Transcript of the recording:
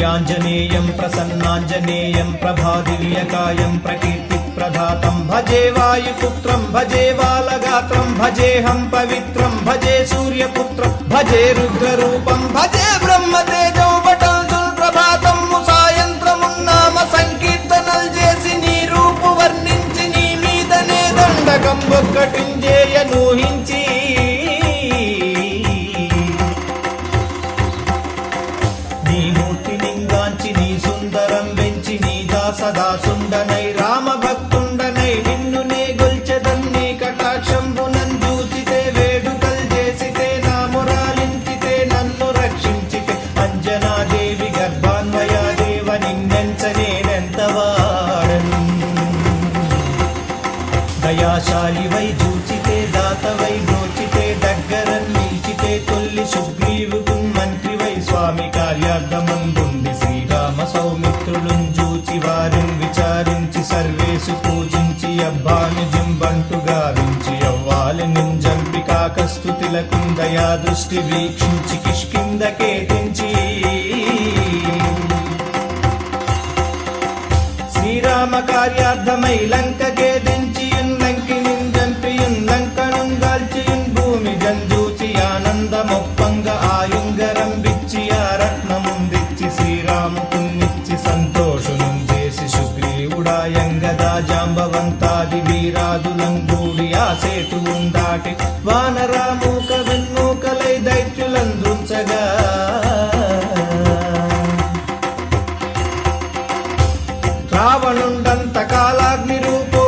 వీరాంజనేయం ప్రసన్నాంజనేయం ప్రభాదివ్యకాయం ప్రకీర్తి ప్రధాతం భజే వాయుపుత్రం భజే బాలగాత్రం భజేహం పవిత్రం భజే సూర్యపుత్రం భజే రుద్రరూపం భజే బ్రహ్మతేజం పటం ప్రభాతము సాయంత్రమున్నామ సంకీర్తనలు చేసి నీ రూపు వర్ణించి నీ మీదనే దండకం ఒక్కటింజేయ నూహించి భక్తుండనై రామ భక్తుండనై నిన్ను నే గొల్చెదన్ని కటాక్షంబునంజూచితే వేడుకల్ చేసితే నా మురాలించితే నన్ను రక్షించితే అంజనాదేవి గర్భాన్వయాదేవ నిన్నెంచ నేనెంత వాడను దయాశాలి వై చూచితే దాతవై బ్రోచితే స్వామి కార్యార్థమందుంది శ్రీరామ సౌమిత్రులు చూచి వారిని విచారించి సర్వేసు పూజించి అబ్బాని జింబంటు గావించి అవ్వాలి నింజంపి కాకస్తుతిలకు దృష్టి వీక్షించి కిష్కిందకే కేటించి. శ్రీరామ కార్యార్థమై లంక శ్రీరాముకున్నిచ్చి సంతోషునం చేసి సుగ్రీవుడా సుగ్రీవుడాయంగదా జాంబవంతాది వీరాదులంగూడి ఆ సేతువున్ దాటి వానరామూక వెన్నూకలై దైత్యులందుంచగా రావణుండంత కాలాగ్ని రూపం